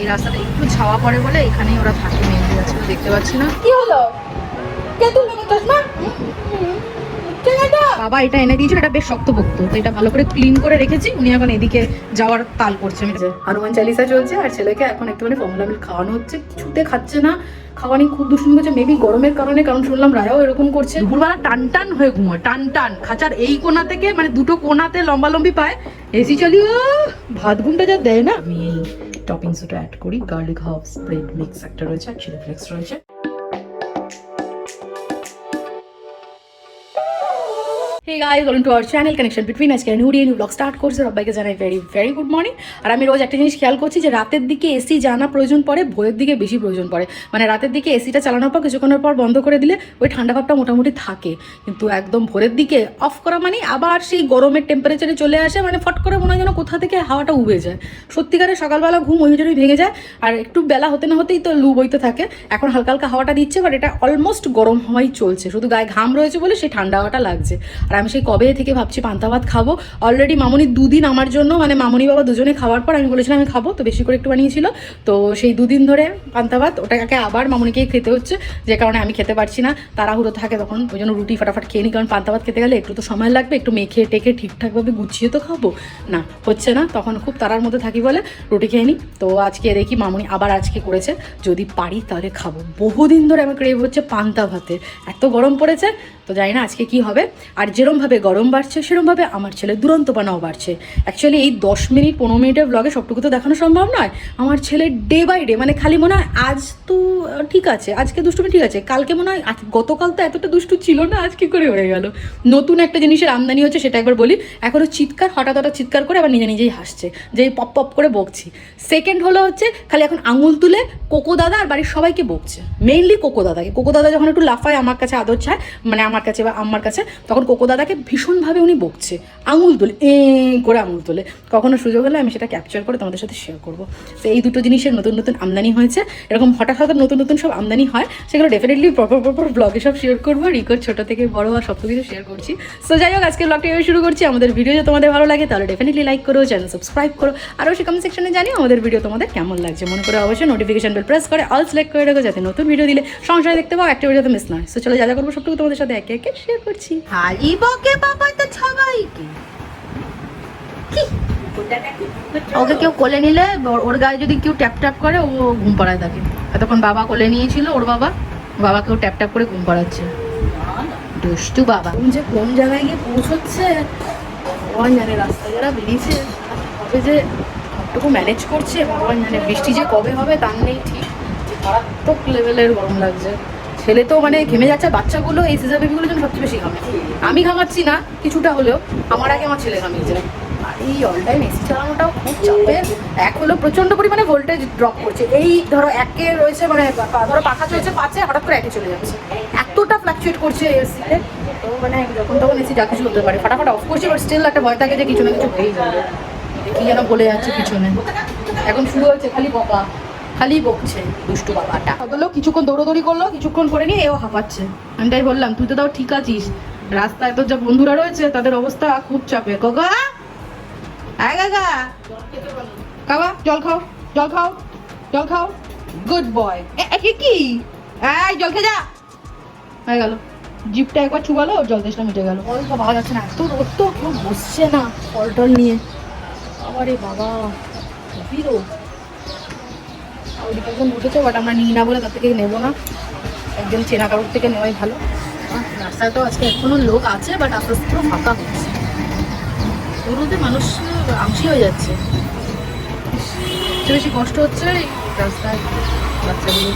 এই রাস্তাটা একটু ছাওয়া পড়ে বলে এখানেই ওরা থাকে মেনলি গাছগুলো দেখতে পাচ্ছি না। কি হলো? কে তুললো চশমা বাবা এটা এনে দিয়েছিল এটা বেশ শক্তপোক্ত তো এটা ভালো করে ক্লিন করে রেখেছি উনি এখন এদিকে যাওয়ার তাল করছে। হনুমান চালিসা চলছে আর ছেলেকে এখন একটুখানি ফর্মুলা মিল্ক খাওয়ানো হচ্ছে কিছুতে খাচ্ছে না খাওয়ানি খুব দুষ্টুমি করছে মেবি গরমের কারণে কারণ শুনলাম রায়াও এরকম করছে। দুপুরবেলা টান টান হয়ে ঘুমোয় টান টান খাঁচার এই কোনা থেকে মানে দুটো কোনাতে লম্বা লম্বি পায় এসি চালিয়ে ভাত ঘুমটা যা দেয় না। আমি টপিংস ওটা অ্যাড করি গার্লিক হাফ ব্রেড মিক্স একটা রয়েছে আর চিলি ফ্লেক্স রয়েছে। Hey guys welcome to our channel connection between আজকে new day new blog start করছে, সবাইকে জানাই ভেরি ভেরি গুড মর্নিং আর আমি রোজ একটা জিনিস খেয়াল করছি যে রাতের দিকে এসি জানা প্রয়োজন পড়ে, ভোরের দিকে বেশি প্রয়োজন পড়ে। মানে রাতের দিকে এসিটা চালানোর পর, কিছুক্ষণের পর বন্ধ করে দিলে ওই ঠান্ডা ভাবটা মোটামুটি থাকে। কিন্তু একদম ভোরের দিকে অফ করা মানে আবার সেই গরমের টেম্পারেচারে চলে আসে মানে ফট করে মনে হয় যেন কোথা থেকে হাওয়াটা উবে যায়। সত্যিকারের সকালবেলা ঘুম ওই জন্যই ভেঙে যায়, আর একটু বেলা হতে না হতেই তো লু বইতে থাকে। এখন হালকা হালকা হাওয়াটা দিচ্ছে বাট এটা অলমোস্ট গরম হওয়াই চলছে। শুধু গায়ে ঘাম রয়েছে বলে সেই ঠান্ডা হাওয়াটা লাগছে। আর আমি সেই কবে থেকে ভাবছি পান্তা ভাত খাব। অলরেডি মামনি দুদিন আমার জন্য মানে মামনি বাবা দুজনে খাওয়ার পর আমি বলেছিলাম আমি খাব, তো বেশি করে একটু বানিয়েছিল। তো সেই দুদিন ধরে পান্তা ভাত, ওটাকে আবার মামনিকেই খেতে হচ্ছে, যে কারণে আমি খেতে পারছি না। তাড়াহুড়ো থাকে তখন, ওই জন্য রুটি ফাটাফাট খেয়ে নিই কারণ পান্তা ভাত খেতে গেলে একটু তো সময় লাগবে, একটু মেখে টেকে ঠিকঠাকভাবে গুছিয়ে তো খাব। না, হচ্ছে না, তখন খুব তাড়ার মধ্যে থাকি বলে রুটি খেয়ে নিই তো আজকে দেখি মামনি আবার আজকে করেছে, যদি পারি তাহলে খাব। বহুদিন ধরে আমার ক্রেভ হচ্ছে পান্তা ভাতের, এত গরম পড়েছে, তো জানি না আজকে কি হবে। আর যেরমভাবে গরম বাড়ছে, সেরমভাবে আমার ছেলে দুরন্তপানাও বাড়ছে। অ্যাকচুয়ালি এই দশ মিনিট, পনেরো মিনিটের ব্লগে সবটুকু তো দেখানো সম্ভব নয়। আমার ছেলে ডে বাই ডে মানে খালি মনে হয় আজ তো ঠিক আছে, আজকে দুষ্টুমি ঠিক আছে, কালকে মনে হয় গতকাল তো এতটা দুষ্টু ছিল না, আজ করে হয়ে গেল? নতুন একটা জিনিসের আমদানি হচ্ছে, সেটা একবার বলি। এখনও চিৎকার, হঠাৎ হঠাৎ চিৎকার করে আবার নিজে নিজেই হাসছে, যে পপ পপ করে বকছি। সেকেন্ড হলো হচ্ছে, খালি এখন আঙুল তুলে কোকো দাদা আর বাড়ির সবাইকে বকছে। মেইনলি কোকো দাদাকে। কোকো দাদা যখন একটু লাফায়, আমার কাছে আদর চায় মানে আমার কাছে বা আমার কাছে, তখন কোকো দাদাকে ভীষণভাবে উনি বকছে। আঙুল তোলে, এ, করে আঙুল তোলে। কখনো সুযোগ হলে আমি সেটা ক্যাপচার করে তোমাদের সাথে শেয়ার করব। তো এই দুটো জিনিসের নতুন নতুন আমদানি হয়েছে। এরকম হঠাৎ হঠাৎ নতুন নতুন সব আমদানি হয়, সেগুলো ডেফিনেটলি প্রপার প্রপার ব্লগে সব শেয়ার করব। রিকোর ছোটো থেকে বড় আর সব কিছু শেয়ার করছি। সো যাই হোক আজকে ব্লগটা এভাবে শুরু করছি। আমাদের ভিডিও যদি তোমাদের ভালো লাগে, তাহলে ডেফিনেটলি লাইক করো চ্যানেল সাবস্ক্রাইব করো। আর অবশ্যই কমেন্ট সেকশনে জানিও আমাদের ভিডিও তোমাদের কেমন লাগছে। মনে করে অবশ্যই নোটিফিকেশন বেল প্রেস করে অল সিলেক্ট করে রাখো যাতে নতুন ভিডিও দিলে সংসারে দেখতে পাও, একটা ভিডিও যাতে মিস নয় সো চলো, যা যা করব, সবটুকু তোমাদের সাথে একে একে শেয়ার করছি। খালি বকে বাবা, তো সবাইকে ওকে কেউ কোলে নিলে, ওর- গায়ে যদি কেউ ট্যাপ ট্যাপ করে, ও ঘুম পাড়ায় থাকে। এতক্ষণ বাবা কোলে নিয়েছিল, ওর বাবা। বাবা কেউ ট্যাপ ট্যাপ করে ঘুম পাড়াচ্ছে। দুষ্টু বাবা। যে কোন জায়গায় গিয়ে পৌঁছচ্ছে? ভগবান জানে রাস্তায় যারা বেরিয়েছে হবে যে সবটুকু ম্যানেজ করছে। ভগবান জানে বৃষ্টি যে কবে হবে, তার নেই ঠিক। মারাত্মক লেভেলের গরম লাগছে। ছেলে তো মানে ঘেমে যাচ্ছে বাচ্চাগুলো এই সিজার বেবিগুলো জন্য সবচেয়ে বেশি ঘামে। আমি ঘামাচ্ছি না, কিছুটা হলেও। আমার আগে আমার ছেলে ঘামিয়েছে। আর, এই অল টাইম এসি চালানোটাও খুব চাপের। এক হলো প্রচণ্ড পরিমাণে ভোল্টেজ ড্রপ করছে। এই ধরো একে রয়েছে মানে ধরো পাখা চলছে পাঁচে হঠাৎ করে একে চলে যাচ্ছে। এতটা ফ্লাকচুয়েট করছে এসিতে তো। মানে যখন তখন এসি যা কিছু হতে পারে। ফাটাফাট অফ করছে বাট স্টিল একটা ভয় থাকে যে কিছু না কিছু হয়েই যাবে। কি যেন বলে যাচ্ছে পিছনে এখন শুরু হচ্ছে খালি বকা। খালি বকছে দুষ্টু বাবাটা। বলল, কিছুক্ষণ দৌড়োদৌড়ি করল, কিছুক্ষণ করে নিয়ে এও হাঁপাচ্ছে। আমি তাই বললাম, তুই তো তাও ঠিক আছিস। রাস্তায় তোর যা বন্ধুরা রয়েছে, তাদের অবস্থা খুব চাপে। কাকা হ্যাঁ কাকা কাকা জল খাও জল খাও জল খাও। গুড বয় কি কি? এই, জল খেয়ে যা। হয়ে গেল। জিপটা একবার ছুবালো ওর জল তেষ্টা মিটে গেল। অল্প পাওয়া যাচ্ছে না, এত রোদ তো বসছে না। ফল টল নিয়ে। আরে বাবা, খুবই একজন উঠেছে বাট আমরা নিই না বলে তার থেকে নেব না। একজন চেনা কারোর থেকে নেওয়াই ভালো। রাস্তায় তো আজকে এখনও লোক আছে বাট আস্তে আস্তে পুরো ফাঁকা হচ্ছে। রোদে মানুষ আমসি হয়ে যাচ্ছে। সবচেয়ে বেশি কষ্ট হচ্ছে, এই রাস্তায় বাচ্চাগুলো।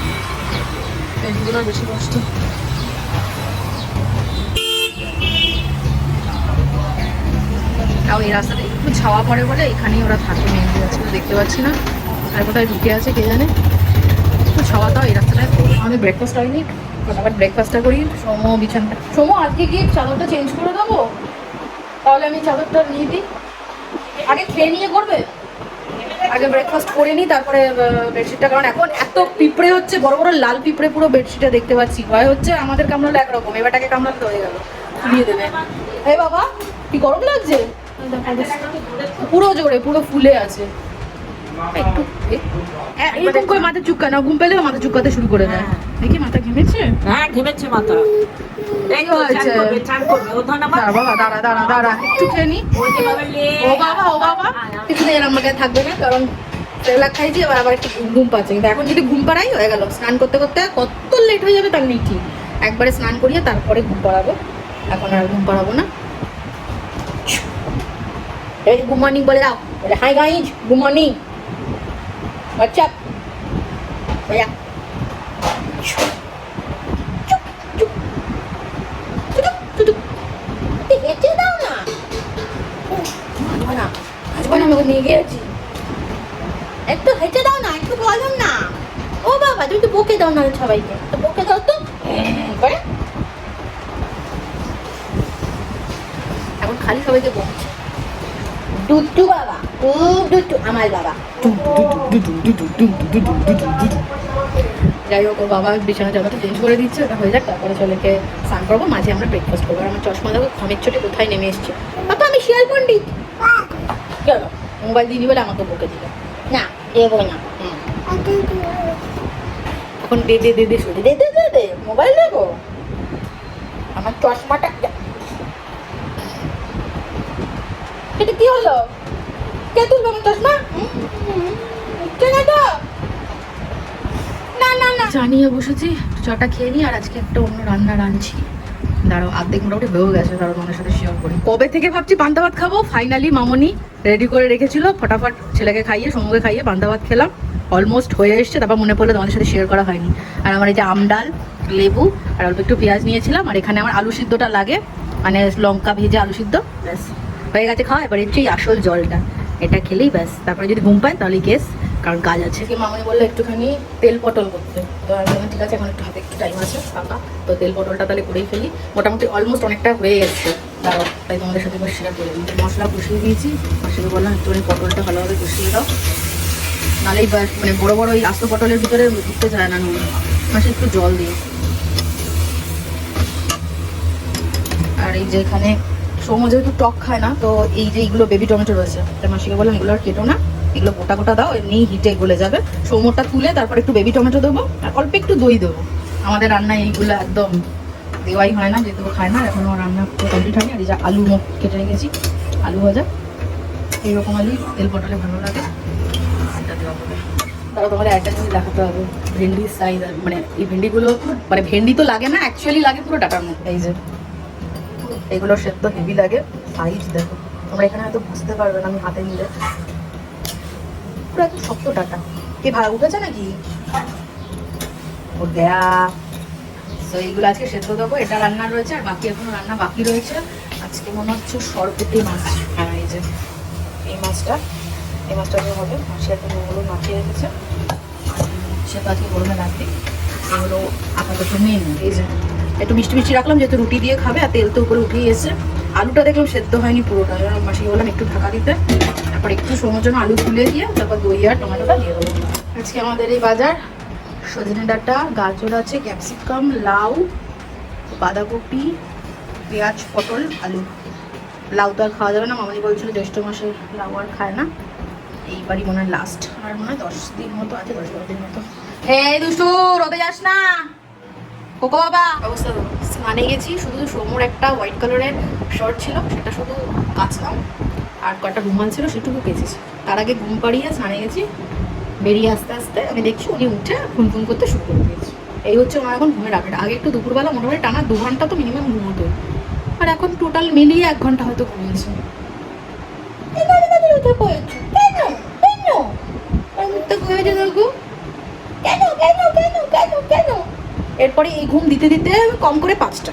পেটগুলো বেশি কষ্ট। তাও এই রাস্তাটা একটু ছাওয়া পড়ে বলে এখানেই ওরা থাকে মেনলি গাছগুলো দেখতে পাচ্ছি না। আর কোথায় ঢুকে আছে কে জানে? একটু ছাওয়া তাও এই রাস্তাটায়। আমাদের ব্রেকফাস্ট হয়নি ফটাফট ব্রেকফাস্টটা করি। সোমো বিছানটা সোমো, আজকে গিয়ে চাদরটা চেঞ্জ করে দেবো? তাহলে আমি চাদরটা নিয়ে দিই। আগে খেয়ে নিয়ে করবে? আগে ব্রেকফাস্ট করে নিই, তারপরে বেডশিটটা কারণ এখন এত পিঁপড়ে হচ্ছে, বড় বড় লাল পিঁপড়ে পুরো বেডশিটে দেখতে পাচ্ছি। ভয় হচ্ছে, আমাদের কামড়ালো একরকম। এবারটাকে কামড়াতে হয়ে গেল। ফুলিয়ে দেবে। এই বাবা, কি গরম লাগছে? পুরো জোরে, পুরো ফুলে আছে। একটু এরকম করে মাথা চুক্কা না পেলেও মাথা চুক্কাতে শুরু করে দেয়। দেখি মাথা ঘেমেছে? হ্যাঁ ঘেমেছে মাথা। থাকবে না কারণ খাইছি এবার আবার একটু ঘুম পাচ্ছে। কিন্তু এখন যদি ঘুম পাড়াই হয়ে গেল স্নান করতে করতে কত লেট হয়ে যাবে তার নেই ঠিক। একবারে স্নান করিয়ে তারপরে ঘুম পাড়াবো। এখন আর ঘুম পাড়াবো না। এই গুড মর্নিং বলে দাও। Hi guys good morning WhatsApp ভাইয়া হেঁটে দাও না আসব না আমাকে নিয়ে গিয়েছি একটু হেঁটে দাও না একটু বলো না ও বাবা তুমি তো বকে দাও না সবাইকে তো বকে দাও তো হ্যাঁ, করে এখন খালি সবাইকে বকছে দুট্টু বাবা খুব দুট্টু আমার বাবা যাই হোক ওর বাবা বিছানা চাদরটা চেঞ্জ করে দিচ্ছে, ওটা হয়ে যাক, তারপরে ছেলেকে স্নান করব, মাঝে আমরা ব্রেকফাস্ট করব। আর আমার চশমা দেখো খমের চোটে কোথায় নেমে এসছে। বাবা, আমি শিয়াল পণ্ডিত। কেন মোবাইল দিদি বলে আমাকে বকে দিল। না দেবো না। এখন দে দে দে দে, শুধু দে দে দে দে, মোবাইল দেবো আমার চশমাটা এটা কি হলো? কে তুলবে আমার চশমা হুম? কে না তো না না না চা নিয়ে বসেছি চাটা খেয়ে নিই, আর আজকে একটা অন্য রান্না রাঁধছি দাঁড়াও অর্ধেক মোটামুটি হয়েও গেছে, দাঁড়াও, তোমাদের সাথে শেয়ার করি। কবে থেকে ভাবছি পান্তা ভাত খাব? ফাইনালি মামনি রেডি করে রেখেছিল, ফটাফট ছেলেকে খাইয়ে সমুখে খাইয়ে পান্তা ভাত খেলাম। অলমোস্ট হয়ে এসছে, তারপর মনে পড়ল তোমাদের সাথে শেয়ার করা হয়নি। আর আমার এই যে আম ডাল, লেবু, আর অল্প একটু পেঁয়াজ নিয়েছিলাম, আর এখানে আমার আলু সিদ্ধটা লাগে। মানে লঙ্কা ভেজে আলু সিদ্ধ, ব্যাস। হয়ে গেছে খাওয়া, এবার এই আসল জলটা। এটা খেলেই ব্যাস, তারপরে যদি ঘুম পায় তাহলে কেস কারণ কাজ আছে। কি মামনি বলল একটুখানি তেল পটল করতে। তো আমি বললাম, ঠিক আছে, এখন একটু হাতে একটু টাইম আছে, ফাঁকা। তো তেল পটলটা তাহলে করেই ফেলি। মোটামুটি অলমোস্ট অনেকটা হয়ে এসছে দাঁড়াও, তাই তোমাদের সাথে এবার শেয়ার করে নিই মশলা কষিয়ে দিয়েছি। মাসিকে বললাম, একটুখানি পটলটা ভালোভাবে কষিয়ে দাও। নাহলে এই মানে বড় বড় ওই আস্ত পটলের ভিতরে ঢুকতে যায় না নুন। মাসে একটু জল দিই। আর এই যে এখানে সৌম যেহেতু টক খায় না, তো এই যে এইগুলো বেবি টমেটো রয়েছে। তাই মাসিকে বললাম, এগুলো আর কেটো না। এগুলো গোটা গোটা দাও, এমনি হিটে গলে যাবে। সৌমটা তুলে তারপর একটু বেবি টমেটো দেবো, আর অল্প একটু দই দেবো। আমাদের রান্নায় এইগুলো একদম দেওয়াই হয় না, যেহেতু খায় না, এখনও রান্না কমপ্লিট হয়নি। আর যে আলু মুখ কেটে রেখেছি, আলু ভাজা। এইরকম আলু, তেল পটলে ভালো লাগে। দেওয়া তারপর দেখাতে হবে। ভেন্ডির সাইজ মানে এই ভেন্ডিগুলো মানে ভেন্ডি তো লাগে না অ্যাকচুয়ালি লাগে পুরো এগুলো সেদ্ধ হেভি লাগে। সাইজ দেখো। তোমরা এখানে হয়তো বুঝতে পারবে না, আমি হাতে নিলে। পুরো একদম শক্ত ডাটা কে ভাড়া উঠেছে নাকি? ও দেয়া। তো এইগুলো আজকে সেদ্ধ দেবো, এটা রান্না রয়েছে, আর বাকি এখনও রান্না বাকি রয়েছে। আজকে মনে হচ্ছে সরপুটি মাছ। হ্যাঁ এই যে, এই মাছটা এই মাছটা দিয়ে হবে। মাসি একটা নুনগুলো মাখিয়ে রেখেছে। সে তো আজকে গরমে রাখবে। এগুলো আপাতত মেন এই যে একটু মিষ্টি মিষ্টি রাখলাম, যেহেতু রুটি দিয়ে খাবে আর তেল তো উপরে উঠেই এসে আলুটা দেখলাম সেদ্ধ হয়নি পুরোটা। মাসিকে বললাম একটু ঢাকা দিতে। তারপর একটু সময় জন্য আলু তুলে দিয়ে তারপর দই আর টমেটোটা দিয়ে দেবো। আজকে আমাদের এই বাজার। সজনে ডাঁটা, গাজর আছে, ক্যাপসিকাম, লাউ, বাঁধাকপি, পেঁয়াজ, পটল, আলু। লাউ তো আর খাওয়া যাবে না মামানি বলছিল জ্যৈষ্ঠ মাসে লাউ আর খায় না। এইবারই মনে হয় লাস্ট আর মনে হয় দশ দিন মতো আছে, দশ বারো দিন মতো। এই দুষ্টু, রোদে যাস না। কোকো বাবা। অবস্থা স্নানে গেছি, শুধু সোমর একটা হোয়াইট কালারের শার্ট ছিল, সেটা শুধু কাচলাম। আর কয়েকটা রুমাল ছিল, সেটুকু কেচেছি। তার আগে ঘুম পাড়িয়ে স্নানে গেছি, বেরিয়ে আস্তে আস্তে আমি দেখছি উনি উঠে ফোন ফোন করতে শুরু করে দিয়েছে। এই হচ্ছে আমার এখন ঘুমের আপডেট আগে একটু দুপুরবেলা মোটামুটি টানা দু ঘণ্টা তো মিনিমাম ঘুমোতো আর এখন টোটাল মিলিয়ে এক ঘণ্টা হয়তো ঘুমিয়েছে। উঠে পড়েছো। কেন কেন আর মুখটা ঘুমিয়ে দেখো কেন কেন কেন কেন কেন এরপরে এই ঘুম দিতে দিতে কম করে পাঁচটা।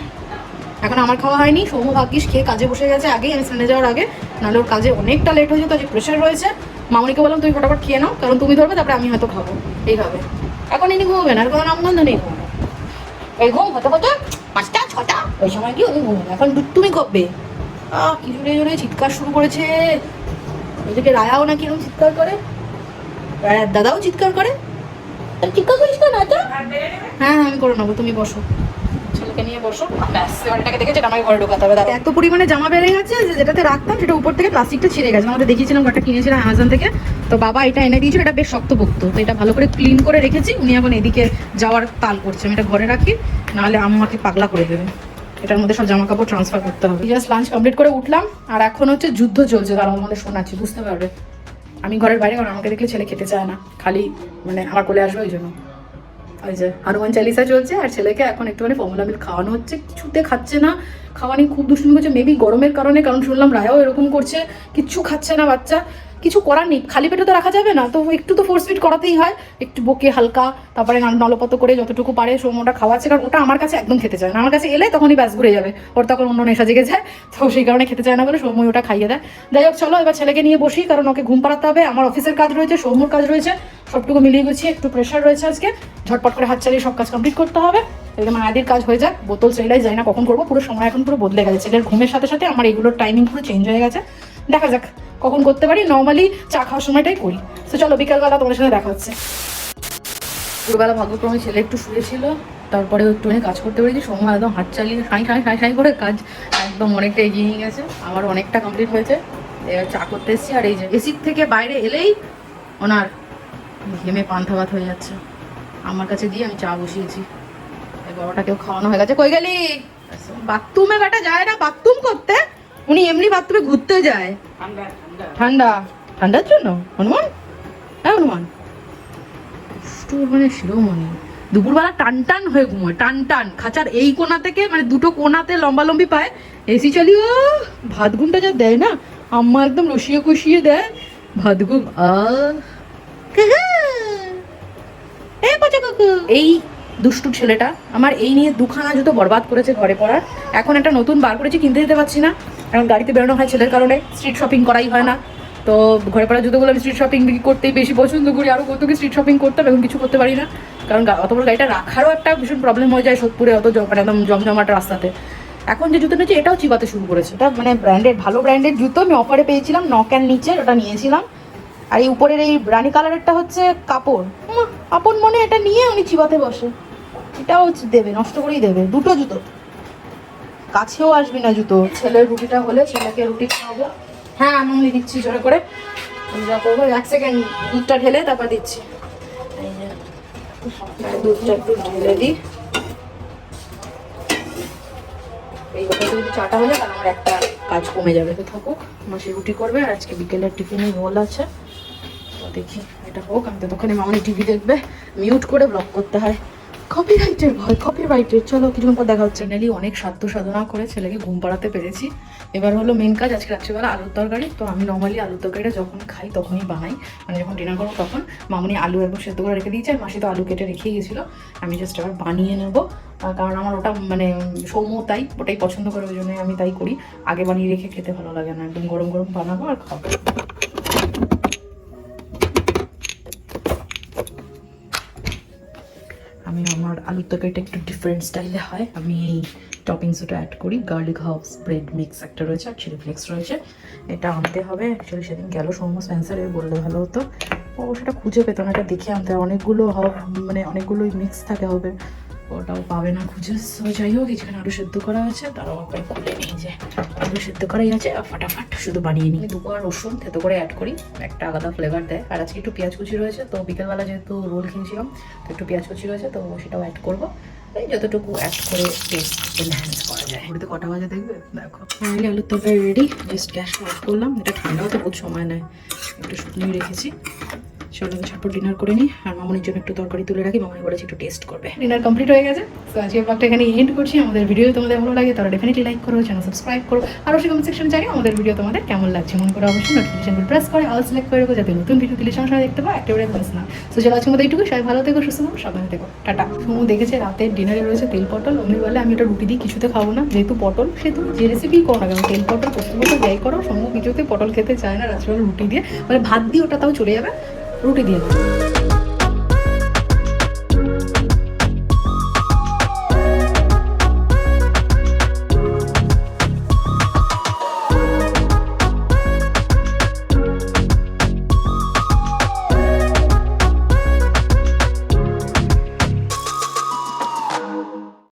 এখন আমার খাওয়া হয়নি সৌম ভাগ্যিস খেয়ে কাজে বসে গেছে আগেই আমি স্নানে যাওয়ার আগে। নাহলে ওর কাজে অনেকটা লেট হয়ে যেত, যে প্রেশার রয়েছে। মামনিকে বললাম, তুমি ফটাফট খেয়ে নাও, কারণ তুমি ধরবে, তারপরে আমি হয়তো খাব। এইভাবে। এখন ইনি ঘুমবেন আর কোনো নামগন্ধ নেই। এই ঘুম হতে হতে পাঁচটা, ছটা, ওই সময় কি উনি ঘুমবেন এখন তুমি কবে? আহ, কি জোরে জোরে চিৎকার শুরু করেছে। ওইদিকে রায়াও নাকি এরকম চিৎকার করে? রায়ার দাদাও চিৎকার করে? তাহলে করিস কেন এত হ্যাঁ হ্যাঁ আমি করে নেব তুমি বসো। ছেলেকে নিয়ে বসো। ব্যাস এবার এটাকে দেখে যেটা আমার ঘরে ঢোকাতে হবে দাঁড়াও। এত পরিমাণে জামা বেড়ে গেছে যে যেটাতে রাখতাম সেটা উপর থেকে প্লাস্টিকটা ছিঁড়ে গেছে। দেখিয়েছিলাম একটা কিনেছিলাম অ্যামাজন থেকে। তো বাবা এটা এনে দিয়েছিল এটা বেশ শক্তপোক্ত। তো এটা ভালো করে ক্লিন করে রেখেছি। উনি এখন এদিকে যাওয়ার তাল করছে। আমি এটা ঘরে রাখি নাহলে আমাকে পাগলা করে দেবে। এটার মধ্যে সব জামা কাপড় ট্রান্সফার করতে হবে। জাস্ট লাঞ্চ কমপ্লিট করে উঠলাম। আর এখন হচ্ছে যুদ্ধ চলছে তার আমাদের শোনাচ্ছি বুঝতে পারবে? আমি ঘরের বাইরে, কারণ আমাকে দেখলে ছেলে খেতে চায় না। খালি মানে আমার কোলে আসবে ওই জন্য। ওই যে হনুমান চালিসা চলছে, আর ছেলেকে এখন একটুখানি ফর্মুলা মিল্ক খাওয়ানো হচ্ছে। কিছুতে খাচ্ছে না। খাওয়ানি খুব দুষ্টুমি করছে মেবি গরমের কারণে, কারণ শুনলাম রায়ও এরকম করছে, কিচ্ছু খাচ্ছে না বাচ্চা। কিছু করার নেই, খালি পেটে তো রাখা যাবে না, তো একটু তো ফোর্স ফিট করাতেই হয়। একটু বকে হালকা, তারপরে নাল- নলপত করে যতটুকু পারে সোমোটা খাওয়াচ্ছে, কারণ ওটা আমার কাছে একদম খেতে চায় না। আমার কাছে এলে তখনই ব্যাস ঘুরে যাবে, ওর তখন অন্য নেশা জেগে যায়, তো সেই কারণে খেতে চায় না বলে সৌম্য ওটা খাইয়ে দেয়। যাই হোক, চলো এবার ছেলেকে নিয়ে বসি, কারণ ওকে ঘুম পাড়াতে হবে। আমার অফিসের কাজ রয়েছে, সৌম্যর কাজ রয়েছে, সবটুকু মিলিয়ে গুছিয়ে একটু প্রেশার রয়েছে আজকে। ঝটপট করে হাত চালিয়ে সব কাজ কমপ্লিট করতে হবে। এদিকে মায়াদির কাজ হয়ে যাক, বোতল সেটাই যাই না কখন করব, পুরো সময় এখন পুরো বদলে গেছে। ছেলের ঘুমের সাথে সাথে আমার এগুলোর টাইমিং পুরো চেঞ্জ হয়ে গেছে। দেখা যাক। কখন করতে পারি? নর্মালি চা খাওয়ার সময়টাই করি। তো চলো বিকালবেলা তোমার সাথে দেখা হচ্ছে। দুপুরবেলা ভাগ্যক্রমে ছেলে একটু শুয়েছিল তারপরে একটুখানি কাজ করতে পেরেছি সময় একদম হাত চালিয়ে সাঁই সাঁই সাঁই সাঁই করে কাজ একদম অনেকটা এগিয়ে নিয়ে গেছে আমার অনেকটা কমপ্লিট হয়েছে। এবার চা করতে এসেছি আর এই যে এসির থেকে বাইরে এলেই ওনার ঘেমে পান্থা ভাত হয়ে যাচ্ছে। আমার কাছে দিয়ে আমি চা বসিয়েছি। এই বড়টাকেও খাওয়ানো হয়ে গেছে। কই গেলি? বাথরুমে বেটা যায় না বাথরুম করতে? উনি এমনি বাথরুমে ঘুরতে যায়। ঠান্ডা। ঠান্ডা। ঠান্ডা ঠান্ডার জন্য? হনুমান? হ্যাঁ হনুমান। মানে শিরোমণি দুপুরবেলা টান টান হয়ে ঘুমোয় টান টান খাঁচার এই কোণা থেকে মানে দুটো কোণাতে লম্বা লম্বি পায়। এসি চালিয়ে ও ভাত ঘুমটা যা দেয় না? আম্মা একদম রসিয়ে কষিয়ে দেয়। ভাত ঘুম এই এই দুষ্টু ছেলেটা আমার এই নিয়ে দুখানা জুতো বরবাদ করেছে ঘরে পড়ার এখন একটা নতুন বার করেছি কিনতে যেতে পারছি না। এখন গাড়িতে বেরোনো হয় ছেলের কারণে স্ট্রিট শপিং করাই হয় না। তো ঘরে পড়া জুতোগুলো আমি স্ট্রিট শপিং করতেই বেশি পছন্দ করি আরও কত কি স্ট্রিট শপিং করতাম, এখন কিছু করতে পারি না। কারণ অত বড় গাড়িটা রাখারও একটা ভীষণ প্রবলেম হয়ে যায় সোদপুরে, অত মানে একদম জমজমাট রাস্তাতে। এখন যে জুতো নিয়েছি এটাও চিবাতে শুরু করেছে। এটা মানে ব্র্যান্ডেড ভালো ব্র্যান্ডেড জুতো আমি অফারে পেয়েছিলাম নক অ্যান্ড নিচে ওটা নিয়েছিলাম। আর এই উপরের এই রানি কালারেরটা হচ্ছে কাপড়। আপন মনে এটা নিয়ে উনি চিবাতে বসে। এটাও দেবে, নষ্ট করেই দেবে, দুটো জুতো। কাছেও আসবি না জুতো? ছেলের রুটিটা হলে ছেলেকে রুটি খাওয়াবো। হ্যাঁ আমি দিচ্ছি জোরে করে। আমি যা করব, এক সেকেন্ড দুধটা ঢেলে তারপর দিচ্ছি। দুধটা একটু ঢেলে দিই। এই চাটা হলে আমার একটা কাজ কমে যাবে। তো থাকুক রুটি করবে, আর আজকে বিকেলের টিফিনে আছে। তো দেখি, এটা হোক, আমি তো তখনই মামনি টিভি দেখবে মিউট করে ব্লক করতে হয়। কপিরাইটের ভয় কপিরাইটের চলো, কিছুক্ষণ পর দেখা হচ্ছে। ফাইনালি অনেক সাধ্য সাধনা করে ছেলেকে ঘুম পাড়াতে পেরেছি। এবার হলো মেন কাজ, আজকে রাত্রিবেলা আলুর তরকারি। তো আমি নর্মালি আলুর তরকারিটা যখন খাই তখনই বানাই। মানে যখন ডিনার করব তখন মামনি আলু একবার সেদ্ধ করে রেখে দিয়েছে আর মাসি তো আলু কেটে রেখেই গেছিল। আমি জাস্ট আবার বানিয়ে নেব। কারণ আমার ওটা মানে সৌম্য তাই, ওটাই পছন্দ করে, ওই জন্যই আমি তাই করি। আগে বানিয়ে রেখে খেতে ভালো লাগে না। একদম গরম গরম বানাবো আর খাব আমার আলুর তরকারিটা একটু ডিফারেন্ট স্টাইলে হয়। আমি এই টপিংস ওটা অ্যাড করি। গার্লিক হাউস ব্রেড মিক্স একটা রয়েছে আর চিলি ফ্লেক্স রয়েছে। এটা আনতে হবে। অ্যাকচুয়ালি সেদিন গেল সৌম্য স্পেন্সারে বললে ভালো হতো। ও, সেটা খুঁজে পেতো না এটা দেখে আনতে অনেকগুলো হব মানে অনেকগুলোই মিক্স থাকে হবে। ওটাও পাবে না খুঁজে। সো যাই হোক, এখানে আলু সেদ্ধ করা আছে তারাও একবার খুলে নিয়ে যায় আলু সেদ্ধ করাই আছে। ফাটাফাট শুধু বানিয়ে নিই। দুবার রসুন, থেতো করে অ্যাড করি। একটা আলাদা ফ্লেভার দেয়। আর আজকে একটু পেঁয়াজ কুচি রয়েছে, তো বিকেলবেলা যেহেতু রোল খেয়েছিলাম, তো একটু পেঁয়াজ কুচি রয়েছে, তো সেটাও অ্যাড করব। এই যতটুকু অ্যাড করে টেস্ট এনহ্যান্স করা যায়। ঘুরতে কটা বাজে দেখবে? দেখো। ফাইনালি আলুর তরকারি রেডি জাস্ট গ্যাস অফ করলাম। এটা ঠান্ডা হতে বহুত সময় নেয়। একটু শুকনোই রেখেছি। চলো ঝটপট ডিনার করে নিই আর মামনির জন্য একটু তরকারি তুলে রাখি, মামনি বলেছে একটু টেস্ট করবে। ডিনার কমপ্লিট হয়ে গেছে। তো আজকের ব্লগটা এখানে এন্ড করছি। আমাদের ভিডিও তোমাদের ভালো লাগে তারা ডেফিনেটলি লাইক করো চ্যানেল সাবস্ক্রাইব করো। আর অবশ্যই কমেন্ট সেকশন জানিও আমাদের ভিডিও তোমাদের কেমন লাগছে। মনে করো অবশ্যই নোটিফিকেশন প্রেস করে অল সিলেক্ট করে রাখো যাতে নতুন ভিডিও দিলে সঙ্গে সঙ্গে দেখতে পাও একেবারে মিস না তো চলো আজকের মধ্যে এইটুকু সবাই ভালো থেকো, সুস্থ থাকো, সাবধানে থেকো। টাটা। সমু দেখেছে রাতের ডিনারে রয়েছে তেল পটল। অমনি বলে, আমি ওটা রুটি দিয়ে কিছুতে খাব না। যেহেতু পটল, সেহেতু যে রেসিপি করো না কেন? তেল পটল পটল, যাই করো সমু কিছুতে পটল খেতে চায় না, রাত্রে রুটি দিয়ে। মানে ভাত দিয়ে ওটা তাও চলে যাবে? রুটি দিয়ে দাও